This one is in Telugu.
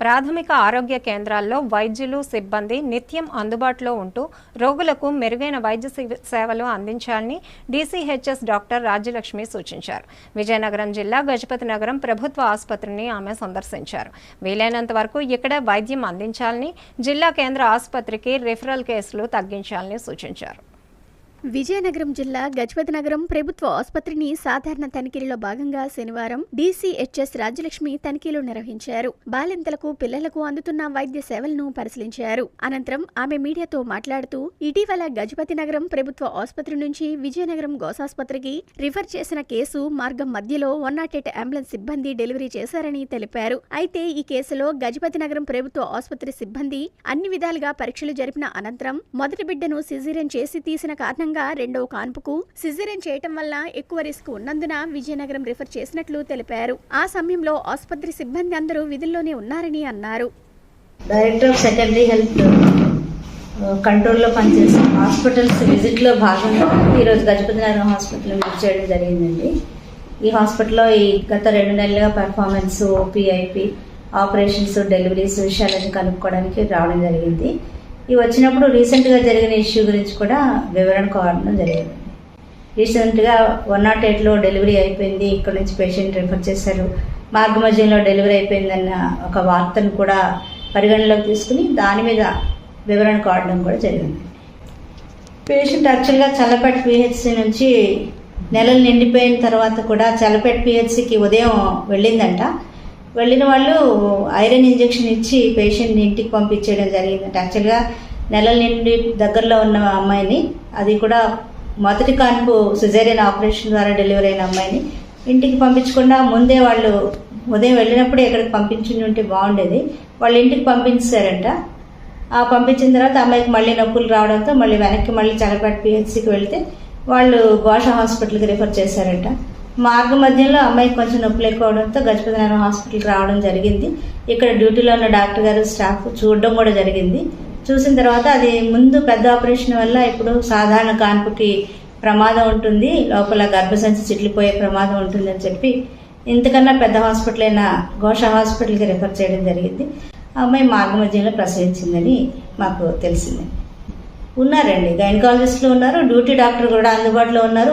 ప్రాథమిక ఆరోగ్య కేంద్రాల్లో వైద్యులు సిబ్బంది నిత్యం అందుబాటులో ఉంటూ రోగులకు మెరుగైన వైద్య సేవలు అందించాలని డీసీహెచ్ఎస్ డాక్టర్ రాజ్యలక్ష్మి సూచించారు. విజయనగరం జిల్లా గజపతి నగరం ప్రభుత్వ ఆసుపత్రిని ఆమె సందర్శించారు. వీలైనంత వరకు ఇక్కడ వైద్యం అందించాలని జిల్లా కేంద్ర ఆసుపత్రికి రిఫరల్ కేసులు తగ్గించాలని సూచించారు. విజయనగరం జిల్లా గజపతి నగరం ప్రభుత్వ ఆసుపత్రిని సాధారణ తనిఖీలో భాగంగా శనివారం డీసీహెచ్ఎస్ రాజ్యలక్ష్మి తనిఖీలు నిర్వహించారు. బాలింతలకు పిల్లలకు అందుతున్న వైద్య సేవలను పరిశీలించారు. అనంతరం ఆమె మీడియాతో మాట్లాడుతూ ఇటీవల గజపతి నగరం ప్రభుత్వ ఆసుపత్రి నుంచి విజయనగరం గోసాసుపత్రికి రిఫర్ చేసిన కేసు మార్గం మధ్యలో వన్ నాట్ ఎయిట్ అంబులెన్స్ సిబ్బంది డెలివరీ చేశారని తెలిపారు. అయితే ఈ కేసులో గజపతి నగరం ప్రభుత్వ ఆసుపత్రి సిబ్బంది అన్ని విధాలుగా పరీక్షలు జరిపిన అనంతరం మొదటి బిడ్డను సిజీరియన్ చేసి తీసిన కారణంగా రెండవ కాన్పుకు సిజేరియన్ చేయటం వల్ల ఎక్కువ రిస్క్ ఉన్నందున విజయనగరం రిఫర్ చేసినట్లు తెలిపారు. ఆ సమయంలో ఆసుపత్రి సిబ్బంది అందరూ విధుల్లోనే ఉన్నారని అన్నారు. డైరెక్టర్ ఆఫ్ సెకండరీ హెల్త్ కంట్రోల్లో పనిచేసే హాస్పిటల్స్ విజిట్లో భాగంగా ఈరోజు గజపతి నగరం హాస్పిటల్ విజిట్ చేయడం జరిగిందండి. ఈ హాస్పిటల్లో ఈ గత రెండు నెలలుగా పెర్ఫార్మెన్స్ ఓపీఐపీ ఆపరేషన్స్ డెలివరీస్ విషయాలన్నీ కనుక్కోవడానికి రావడం జరిగింది. ఇవి వచ్చినప్పుడు రీసెంట్గా జరిగిన ఇష్యూ గురించి కూడా వివరణ కోరడం జరిగింది. రీసెంట్గా వన్ నాట్ ఎయిట్లో డెలివరీ అయిపోయింది. ఇక్కడ నుంచి పేషెంట్ రిఫర్ చేశారు. మార్గమధ్యంలో డెలివరీ అయిపోయిందన్న ఒక వార్తను కూడా పరిగణలోకి తీసుకుని దాని మీద వివరణ కోరడం కూడా జరిగింది. పేషెంట్ యాక్చువల్గా చల్లపేట పిహెచ్సి నుంచి నెలలు నిండిపోయిన తర్వాత కూడా చల్లపేట పిహెచ్సికి ఉదయం వెళ్ళిందంట. వెళ్ళిన వాళ్ళు ఐరన్ ఇంజెక్షన్ ఇచ్చి పేషెంట్ని ఇంటికి పంపించేయడం జరిగిందంటే యాక్చువల్గా నెలల నిండి దగ్గరలో ఉన్న అమ్మాయిని అది కూడా మొదటి కాన్పు సిజేరియన్ ఆపరేషన్ ద్వారా డెలివరీ అయిన అమ్మాయిని ఇంటికి పంపించకుండా ముందే వాళ్ళు ఉదయం వెళ్ళినప్పుడే ఎక్కడికి పంపించి ఉంటే బాగుండేది. వాళ్ళు ఇంటికి పంపించారంట. ఆ పంపించిన తర్వాత అమ్మాయికి మళ్ళీ నొప్పులు రావడంతో మళ్ళీ వెనక్కి మళ్ళీ చలపేట పిహెచ్సికి వెళ్తే వాళ్ళు ఘోష హాస్పిటల్కి రిఫర్ చేశారంట. మార్గ మధ్యలో అమ్మాయికి కొంచెం నొప్పులు ఎక్కువ అవడంతో గజపతి నగరం హాస్పిటల్కి రావడం జరిగింది. ఇక్కడ డ్యూటీలో ఉన్న డాక్టర్ గారు స్టాఫ్ చూడడం కూడా జరిగింది. చూసిన తర్వాత అది ముందు పెద్ద ఆపరేషన్ వల్ల ఇప్పుడు సాధారణ కాన్పుకి ప్రమాదం ఉంటుంది. లోపల గర్భసంచి చిట్లిపోయే ప్రమాదం ఉంటుందని చెప్పి ఇంతకన్నా పెద్ద హాస్పిటల్ అయిన ఘోష హాస్పిటల్కి రిఫర్ చేయడం జరిగింది. ఆ అమ్మాయి మార్గమధ్యంలో ప్రసవించిందని మాకు తెలిసింది. ఉన్నారండి. గైనకాలజిస్టులు ఉన్నారు డ్యూటీ డాక్టర్ కూడా అందుబాటులో ఉన్నారు